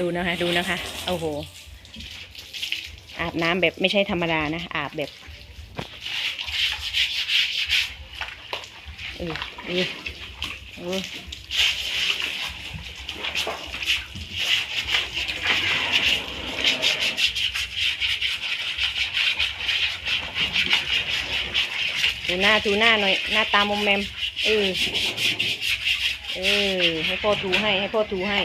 ดูนะคะดูนะคะโอ้โห อาบน้ำแบบไม่ใช่ธรรมดานะ อาบแบบเออเออเออถูหน้าถูหน้าหน่อย หน้าตามอมแมมเออเออให้พ่อถูให้ให้พ่อถูให้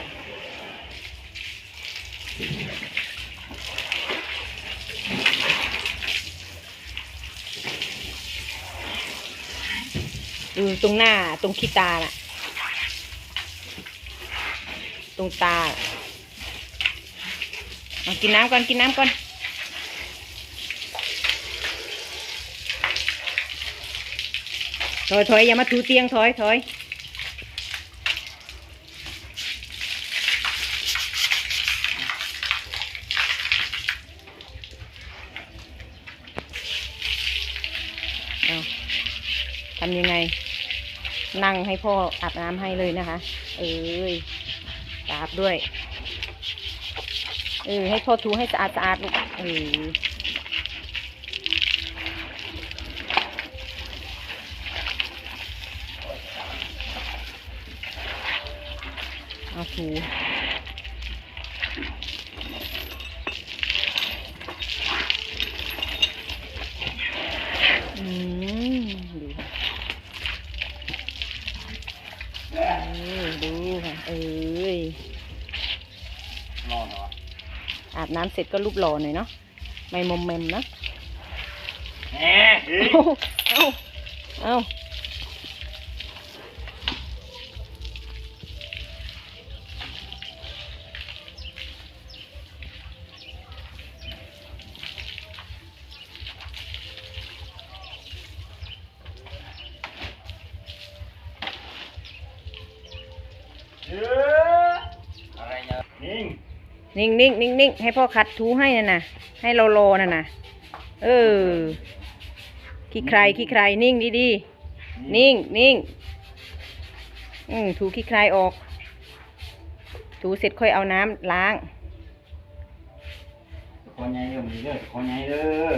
ดูตรงหน้าตรงขี้ตาน่ะ ตรงตาเอากินน้ำก่อน กินน้ำก่อน ถอยถอยอย่ามาถูเตียงถอยถอยเอาทำยังไง นั่งให้พ่ออาบน้ำให้เลยนะคะ เอ้ยอาบด้วย เออ ให้พ่อถูให้สะอาดสะอาดลูกเออเอาถูอืมดูค่ะ เออดูค่ะ เอ้ย น อนเหรออาบน้ำเสร็จก็รูปหล่อหน่อยเนาะไม่มอมแมมนะแหมเฮ้ยเอ้า เอ้า เอออะไรเนี่ยนิ่ง นิ่งนิ่งนิ่งนิ่งให้พ่อคัดทูให้น่ะนะให้เราโลน่ะนะเออขี้ใครขี้ใครนิ่งดีดีนิ่งนิ่งอืมถูขี้ใครออก ถูเสร็จค่อยเอาน้ำล้างคอใหญ่เด้อมีเด้อคอใหญ่เด้อ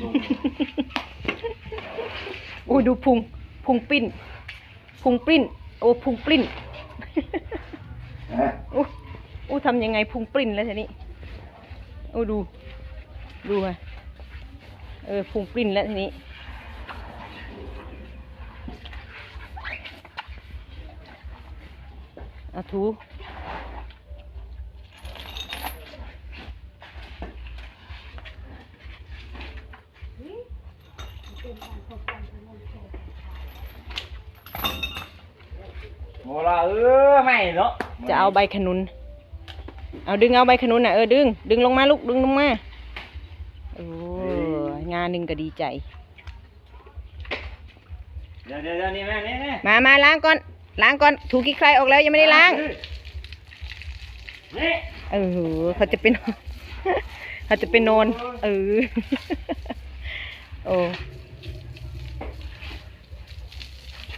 ดูโอ้ยดูพุงพุงปิ้นพุงปริ้นโอ้พุงปริ้นเอ๊ะอู้อู้ทำยังไงพุงปริ้นแล้วทีนี้โอ้ดู ดูมาเออพุงปริ้นแล้วทีนี้เอาถู โมลาเออไม่เนาะจะเอาใบขนุน เอาดึงเอาใบขนุนอะเออดึง ดึงลงมาลูกดึงลงมาโอ้ยงานหนึ่งก็ดีใจ เดี๋ยวเดี๋ยวเดี๋ยวนี่แม่นี่นี่มามาล้างก่อน ล้างก่อน ถูกขี้ใครออกแล้วยังไม่ได้ล้าง นี่เออเขาจะเป็นเขาจะไปนอน เออ โอ้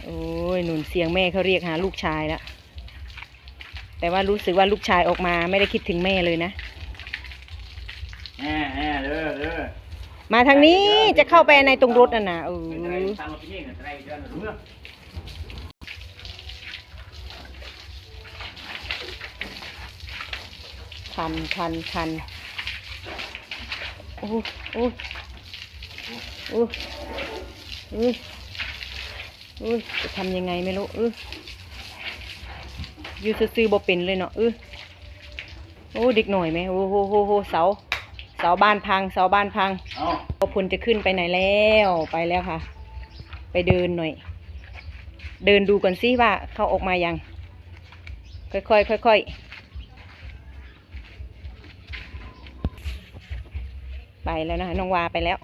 โอ้ยหนุนเสียงแม่เขาเรียกหาลูกชายแล้วแต่ว่ารู้สึกว่าลูกชายออกมาไม่ได้คิดถึงแม่เลยนะแหมแหมเด้อเด้อมาทางนี้จะเข้าไปในตรงรถน่ะนะเอเป็นไรอตามมาที่นี่กันอะไรเดือนรู้เรื่องคันคันคันโอ้โอ้โอ้โอ้ โอ้จะทำยังไงไม่รู้เอออยู่ซื่อๆบ่เป็นเลยเนาะเออโอ้เด็กหน่อยไหมโอ้โหโหโหเสาเสาบ้านพังเสาบ้านพังเอาพ่อพลจะขึ้นไปไหนแล้วไปแล้วค่ะ ไปเดินหน่อย เดินดูก่อนสิว่าเขาออกมายัง ค่อยๆค่อยๆไปแล้วนะคะน้องวาไปแล้ว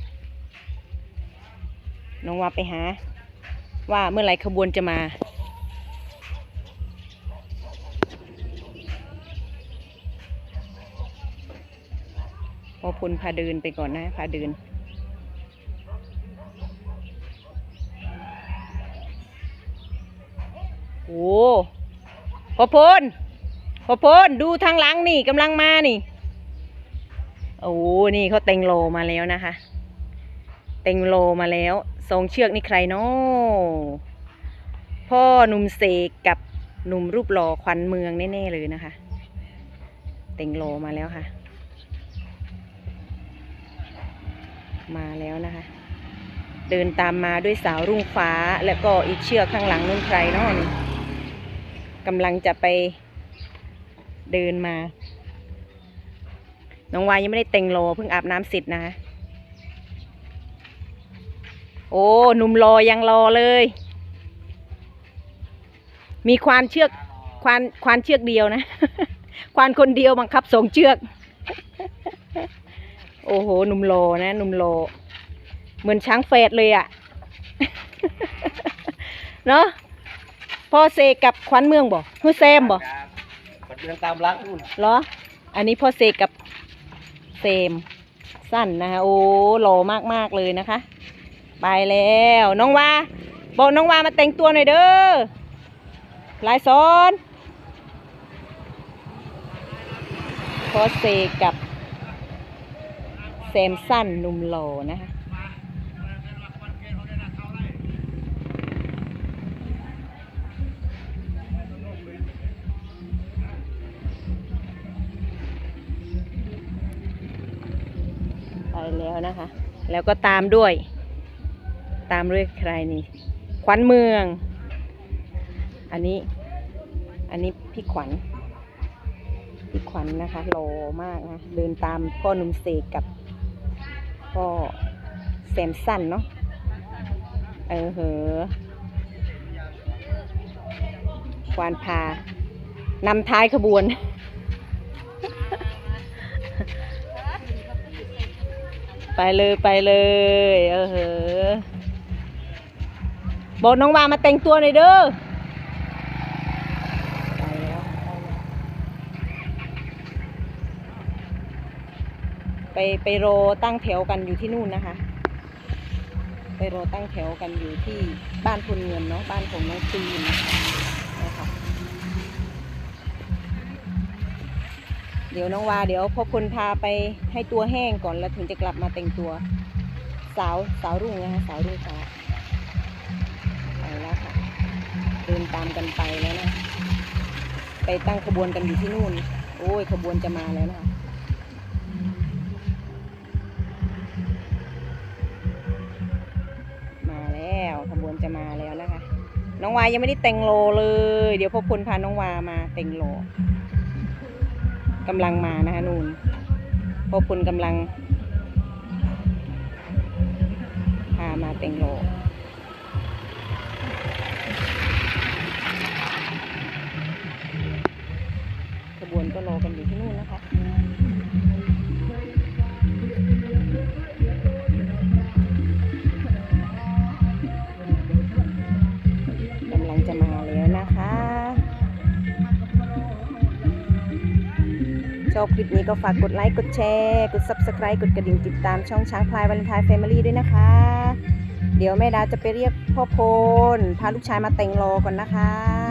น้องวาไปหา ว่าเมื่อไรขบวนจะมา พอพลพาเดินไปก่อนนะ พาเดิน โอ้พอพลพอพลดูทางหลังนี่กำลังมานี่โอ้นี่เขาเต็งโลมาแล้วนะคะ เต็งโลมาแล้ว ทรงเชือกนี่ใครเนาะพ่อหนุ่มเสกกับหนุ่มรูปหล่อขวัญเมืองแน่ๆเลยนะคะ เต็งโลมาแล้วค่ะ มาแล้วนะคะ เดินตามมาด้วยสาวรุ่งฟ้าแล้วก็อีกเชือกข้างหลังนุ่นใครเนาะนี่กำลังจะไปเดินมา น้องวายยังไม่ได้แต่งโลเพิ่งอาบน้ำเสร็จนะคะ โอ้หนุ่มรอยังรอเลย มีควานเชือกควานควานเชือกเดียวนะ ควานคนเดียวบังคับสองเชือก โอ้โหหนุ่มโลนะหนุ่มโลเหมือนช้างเฟดเลยอะเนาะพ่อเซกับขวัญเมืองบ่ฮู้แซมบ่ปัดเดินตามหลังนู่นเหรอ อันนี้พ่อเซกับเซมสั้นนะคะโอ้หล่อมากๆเลยนะคะ ไปแล้วน้องว่าบอกน้องว่ามาแต่งตัวหน่อยเด้อลายซ้อนพ่อเซกับเซมสั้นนุ่มหล่อนะคะไปแล้วนะคะ แล้วก็ตามด้วย ตามด้วยใครนี่ ขวัญเมือง อันนี้ อันนี้พี่ขวัญ พี่ขวัญนะคะโลมากนะ เดินตามพ่อหนุ่มเสกกับพ่อแซมสันเนาะ เออเหอควานพานำท้ายขบวน ไปเลยไปเลย เออเหอ บอกน้องวามาแต่งตัวหน่อยเด้อไปไปรอตั้งแถวกันอยู่ที่นู่นนะคะ ไปรอตั้งแถวกันอยู่ที่บ้านพลเงินเนาะบ้านของน้องตีนนะคะเดี๋ยวน้องวาเดี๋ยวพอพลพาไปให้ตัวแห้งก่อนแล้วถึงจะกลับมาแต่งตัว สาวสาวรุ่งนะคะสาวรุ่งฟ้าไนตามกันไปแล้วนะ ไปตั้งขบวนกันอยู่ที่นู่น โอ้ยขบวนจะมาแล้วนะคะมาแล้วขบวนจะมาแล้วนะคะ น้องวายังไม่ได้แต่งโลเลย เดี๋ยวพ่อพลพาน้องวามาแต่งโลกำลังมานะคะนู่นพ่อพลกำลังพามาแต่งโล กันอยู่ที่นู่นนะคะกำลังจะมาแล้วนะคะ ชอบคลิปนี้ก็ฝากกดไลค์ กดแชร์ กด Subscribe กดกระดิ่งติดตามช่องช้างพลายวาเลนไทน์แฟมิลี่ด้วยนะคะ เดี๋ยวแม่ดาจะไปเรียกพ่อโพลพาลูกชายมาแต่งรอก่อนนะคะ